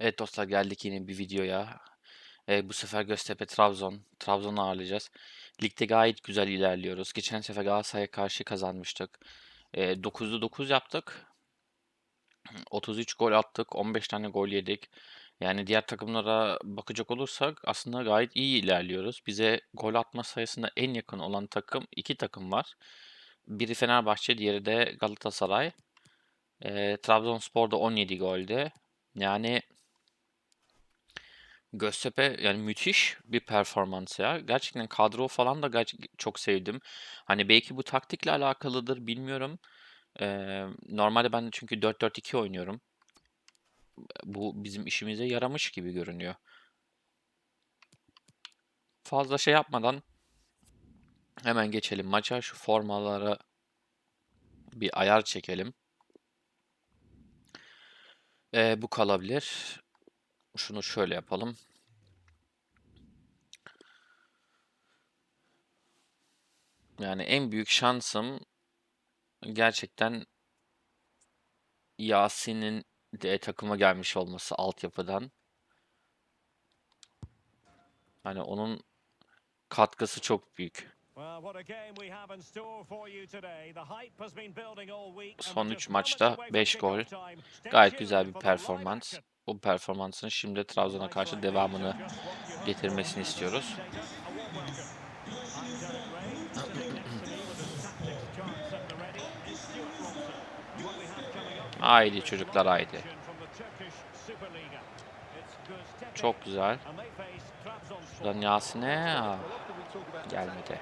Evet dostlar geldik yeni bir videoya. Ee, bu sefer Göztepe Trabzon. Trabzon'u ağırlayacağız. Ligde gayet güzel ilerliyoruz. Geçen sefer Galatasaray'a karşı kazanmıştık. Ee, 9'da 9 yaptık. 33 gol attık. 15 tane gol yedik. Yani diğer takımlara bakacak olursak aslında gayet iyi ilerliyoruz. Bize gol atma sayısında en yakın olan takım iki takım var. Biri Fenerbahçe, diğeri de Galatasaray. Ee, Trabzonspor'da 17 golde. Yani Göztepe yani müthiş bir performans ya. Gerçekten kadro falan da çok sevdim. Hani belki bu taktikle alakalıdır bilmiyorum. Ee, normalde ben çünkü 4-4-2 oynuyorum. Bu bizim işimize yaramış gibi görünüyor. Fazla şey yapmadan hemen geçelim maça. Şu formalara bir ayar çekelim. Ee, bu kalabilir. Şunu şöyle yapalım. Yani en büyük şansım gerçekten Yasin'in de takıma gelmiş olması altyapıdan. Hani onun katkısı çok büyük. Son 3 maçta 5 gol. Gayet güzel bir performans. Bu performansın şimdi Trabzon'a karşı devamını getirmesini istiyoruz. Haydi çocuklar haydi. Çok güzel. Şuradan Yasin'e gelmedi.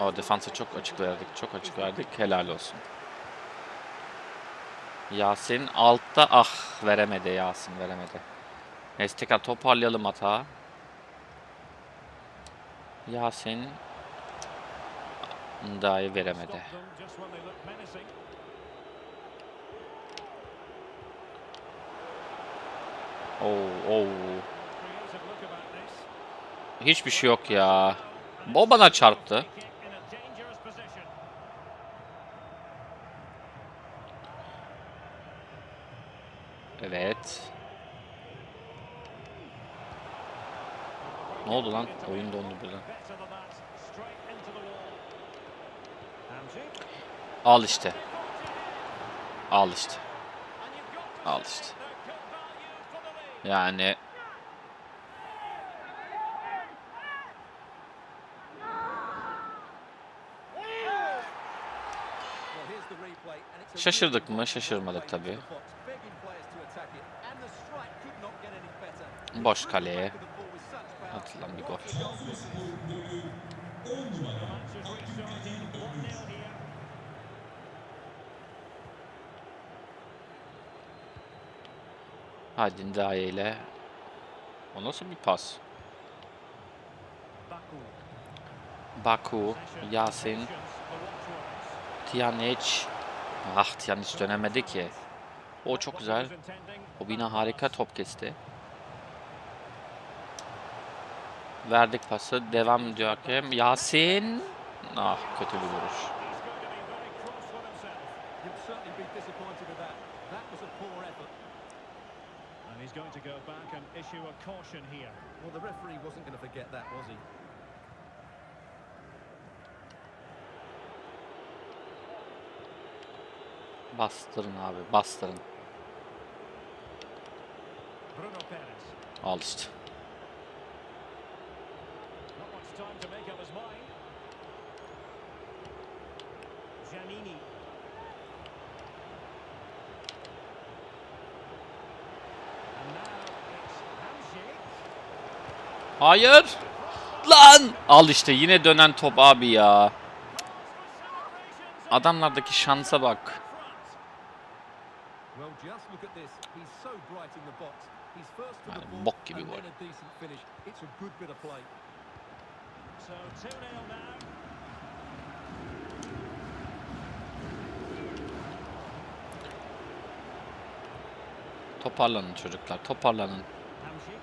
O defansa çok açık verdik. Çok açık verdik. Helal olsun. Yasin altta ah veremedi Yasin veremedi. Neyse tekrar toparlayalım hata. Yasin dahi veremedi. Oo, oo. Hiçbir şey yok ya. O bana çarptı. Evet. Ne oldu lan? Oyun dondu birden. Al işte. Al işte. Al işte. Yani Şaşırdık mı? Şaşırmadık tabii. Boş kaleye atılan bir gol. Hadi Ndaye ile. O nasıl bir pas? Baku, Yasin, Tiyanic. Ah Tiyanic dönemedi ki. O çok güzel. O bina harika top kesti. Verdik pası. Devam diyor hakem. Yasin. Ah kötü bir vuruş. And he's going to go back and issue a caution here. Well, the referee wasn't going to forget that, was he? Bastırın abi bastırın. Bruno Perez. Al işte. Hayır. Lan. Al işte yine dönen top abi ya. Adamlardaki şansa bak. Well, just look at this. He's so bright in the box. He's first to the Yani ball bok gibi and gol. then a decent finish. It's a good bit of play. So 2-0 now. Toparlanın çocuklar toparlanın. Hamsik.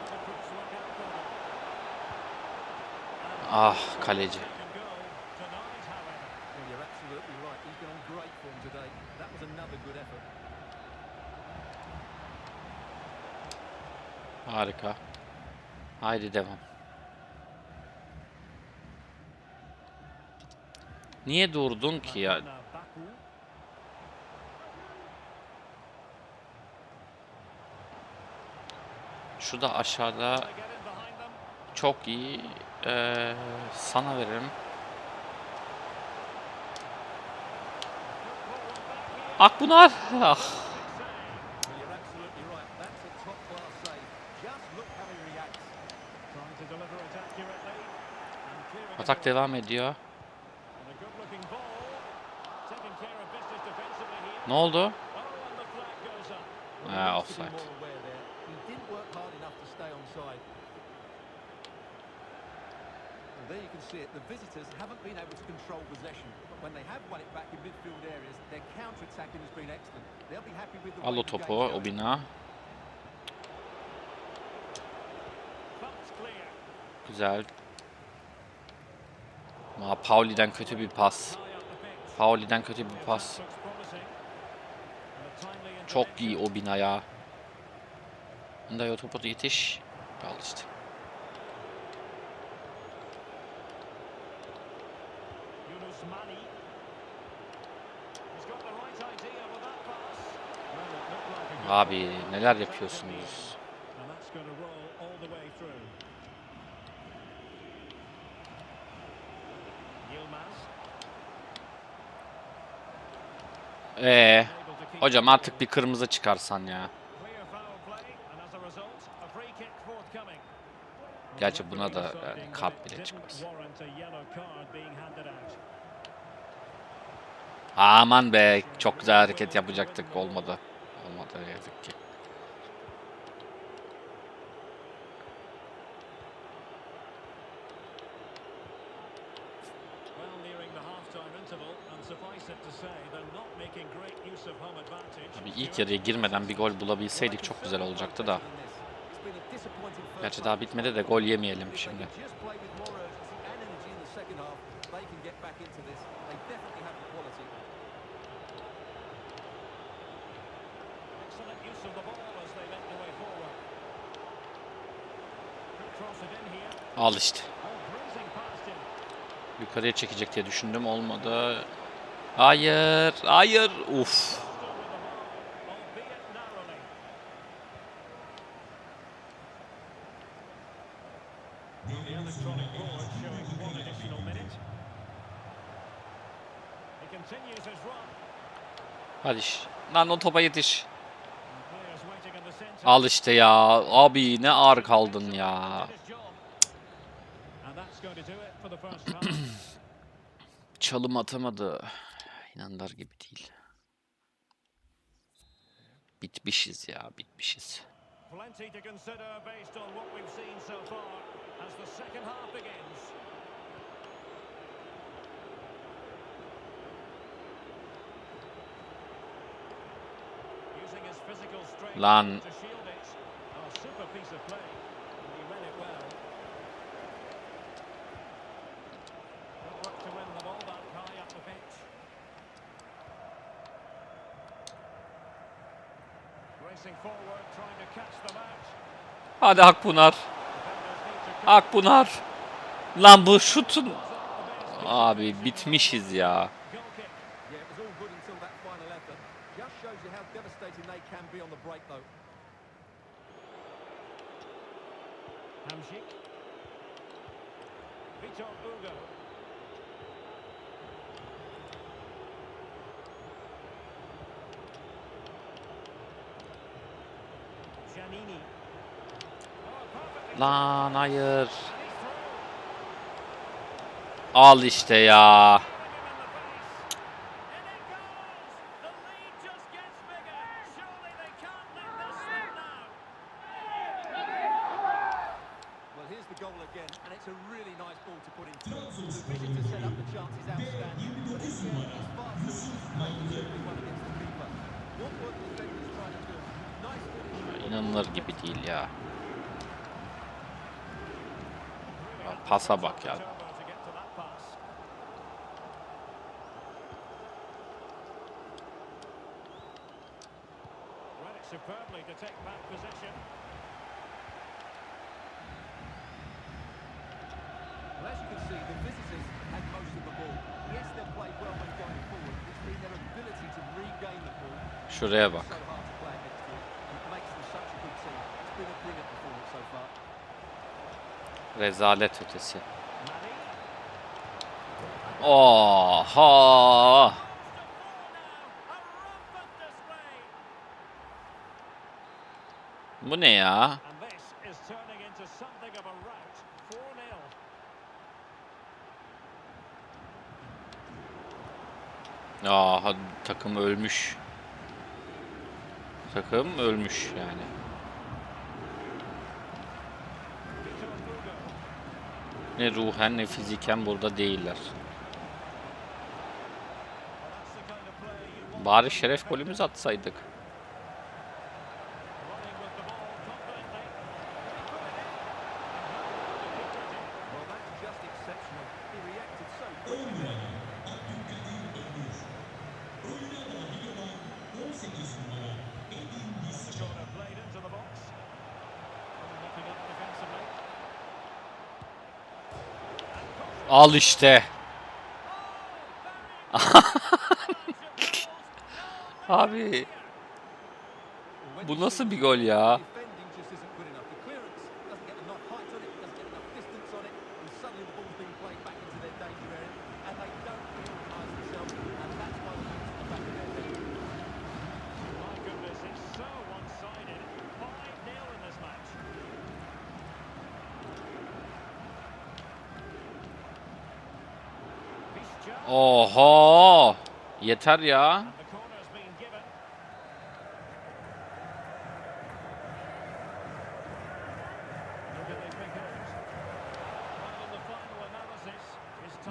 Ah kaleci. Second goal denied, however. Well, you're absolutely right. He's been on great form today. That was another good effort. Harika. Haydi devam. Niye durdun ki ya? Baku. Şurada aşağıda çok iyi. Ee, sana veririm. Akbunar. Ah. Well, you're absolutely right. That's a top-class there you can see it. The visitors haven't been able to control possession. But when they have won it back in midfield areas, their counter-attacking has been excellent. They'll be happy with the Al o topu o bina. Güzel. Aa, Pauli'den kötü bir pas. Pauli'den kötü bir pas. Çok iyi o bina ya. Bunda o topu yetiş. Al işte. Yunus Mani. He's got the right idea with that pass. Well, it looked like a good Abi ball. neler That yapıyorsunuz? And that's going to roll all the way through. Yilmaz. Ee, hocam artık bir kırmızı çıkarsan ya. Gerçi buna da yani kart bile çıkmaz. Aman be çok güzel hareket yapacaktık olmadı. Ne yazık ki. Well, nearing the half-time interval, and suffice it to say, they're not making great use of home advantage. Abi ilk yarıya girmeden bir gol bulabilseydik çok güzel olacaktı da. Gerçi daha bitmedi de gol yemeyelim şimdi. Excellent use of the ball as they make their way forward. Could cross it in here. Al işte. Yukarıya çekecek diye düşündüm olmadı. Hayır, hayır. Uf. Hadi. Lan o topa yetiş. Al işte ya. Abi ne ağır kaldın ya. Did his job. And that's going to do it for the first half. Çalım atamadı. İnanılır gibi değil. Bitmişiz ya, bitmişiz. Plenty to consider based on what we've seen so far as the second half begins. Using his physical strength Lan. to shield it. A super piece of play. And he read it well. Good work to win the ball back high up the pitch. Racing forward, trying to catch them out. Hadi Akpınar. Akpınar. Lan bu şutun... Abi bitmişiz ya. Lan hayır. Al işte ya alınır gibi değil ya. Lan pasa bak ya. Şuraya bak. Rezalet ötesi. Oha! Bu ne ya? Aa, takım ölmüş. Takım ölmüş yani. ne ruhen ne fiziken burada değiller. Bari şeref golümüz atsaydık. Al işte. Abi. Bu nasıl bir gol ya? Oho! Yeter ya.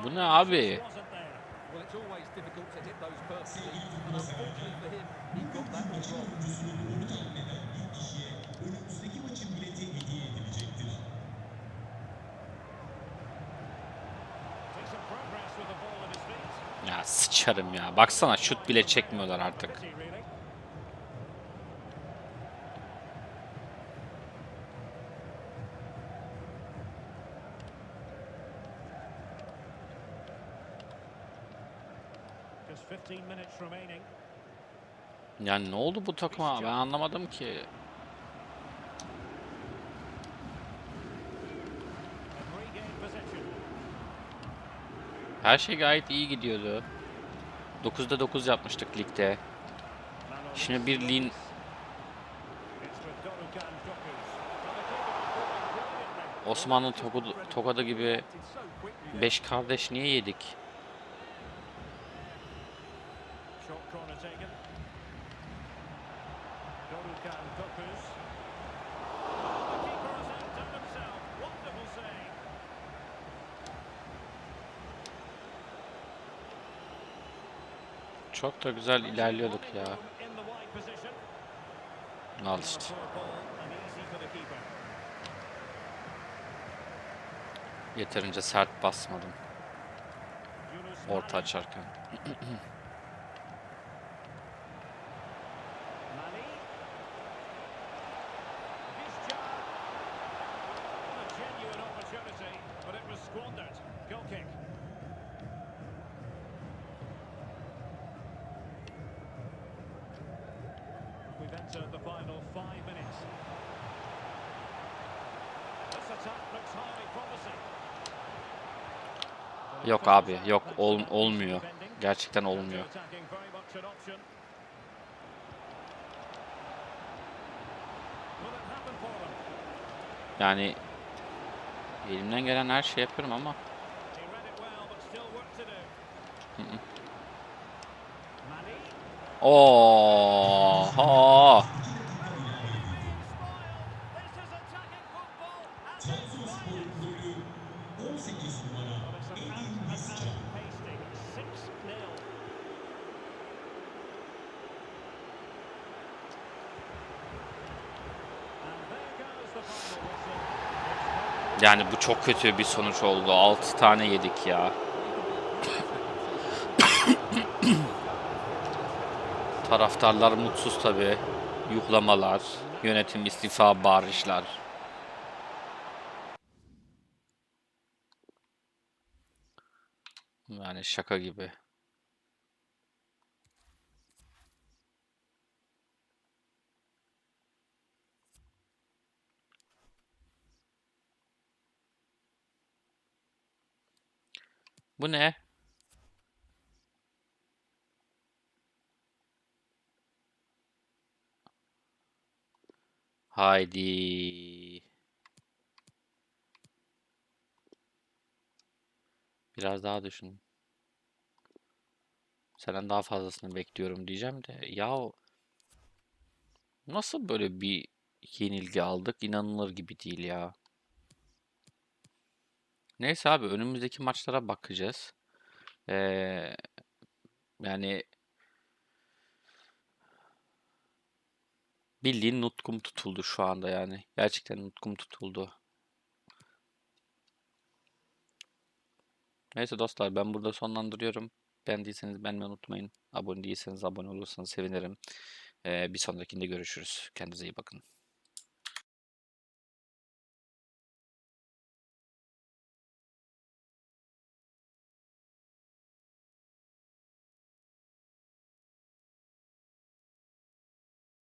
Bu ne abi? Ya sıçarım ya. Baksana şut bile çekmiyorlar artık. Yani ne oldu bu takıma? Ben anlamadım ki. Her şey gayet iyi gidiyordu. 9'da 9 yapmıştık ligde. Şimdi bir lin Osmanlı Tokadı gibi 5 kardeş niye yedik? Çok da güzel ilerliyorduk ya. Al işte. Yeterince sert basmadım. Orta açarken. Yok abi yok ol, olmuyor. Gerçekten olmuyor. Yani elimden gelen her şeyi yapıyorum ama O çok kötü bir sonuç oldu. 6 tane yedik ya. Taraftarlar mutsuz tabi. Yuhlamalar, yönetim istifa bağırışlar. Yani şaka gibi. Bu ne? Haydi. Biraz daha düşün. Senden daha fazlasını bekliyorum diyeceğim de ya nasıl böyle bir yenilgi aldık inanılır gibi değil ya. Neyse abi önümüzdeki maçlara bakacağız. Ee, yani bildiğin nutkum tutuldu şu anda yani. Gerçekten nutkum tutuldu. Neyse dostlar ben burada sonlandırıyorum. Beğendiyseniz beğenmeyi unutmayın. Abone değilseniz abone olursanız sevinirim. Ee, bir sonrakinde görüşürüz. Kendinize iyi bakın.